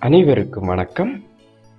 அனைவருக்கும் வணக்கம்.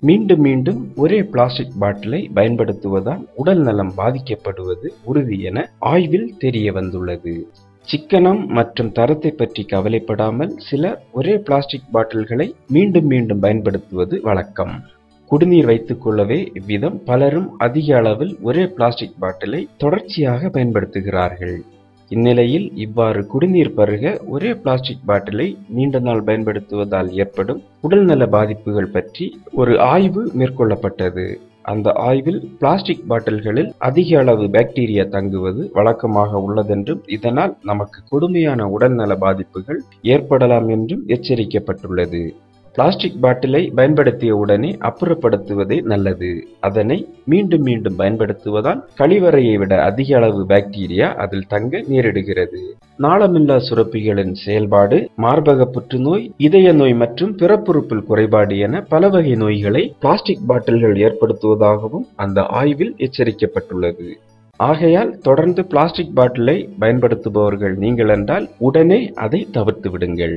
மீண்டும் மீண்டும் ஒரே பிளாஸ்டிக் பாட்டிலை பயன்படுத்துவதால் உடல் நலம் பாதிக்கப்படுவது உறுதி என ஆய்வில் தெரிய வந்துள்ளது. சிக்கனம் மற்றும் தரத்தை பற்றி கவலைப்படாமல் சிலர் ஒரே பிளாஸ்டிக் பாட்டில்களை மீண்டும் மீண்டும் பயன்படுத்துவது வழக்கம். குடிநீர் வைத்துக் கொள்ளவே இவ்விதம் பலரும் அதிக அளவில் ஒரே பிளாஸ்டிக் பாட்டிலை தொடர்ச்சியாக பயன்படுத்துகிறார்கள். இந்நிலையில் இவ்வாறு குடிநீர் பருக ஒரே பிளாஸ்டிக் பாட்டிலை நீண்ட நாள் பயன்படுத்துவதால் ஏற்படும் உடல்நல பாதிப்புகள் பற்றி ஒரு ஆய்வு மேற்கொள்ளப்பட்டது. அந்த ஆய்வில் பிளாஸ்டிக் பாட்டில்களில் அதிக அளவு பாக்டீரியா தங்குவது வழக்கமாக உள்ளதென்றும் இதனால் நமக்கு கொடுமையான உடல்நல பாதிப்புகள் ஏற்படலாம் என்றும் எச்சரிக்கப்பட்டுள்ளது. பிளாஸ்டிக் பாட்டிலை பயன்படுத்திய உடனே அப்புறப்படுத்துவதே நல்லது. அதனை மீண்டும் மீண்டும் பயன்படுத்துவதால் கழிவறையை விட அதிக அளவு பாக்டீரியா அதில் தங்க நேரிடுகிறது. நாளமில்லா சுரப்பிகளின் செயல்பாடு மார்பக புற்றுநோய் இதய நோய் மற்றும் பிறப்புறுப்பில் குறைபாடு என பல வகை நோய்களை பிளாஸ்டிக் பாட்டில்கள் ஏற்படுத்துவதாகவும் அந்த ஆய்வில் எச்சரிக்கப்பட்டுள்ளது. ஆகையால் தொடர்ந்து பிளாஸ்டிக் பாட்டிலை பயன்படுத்துபவர்கள் நீங்கள் என்றால் உடனே அதை தவிர்த்து விடுங்கள்.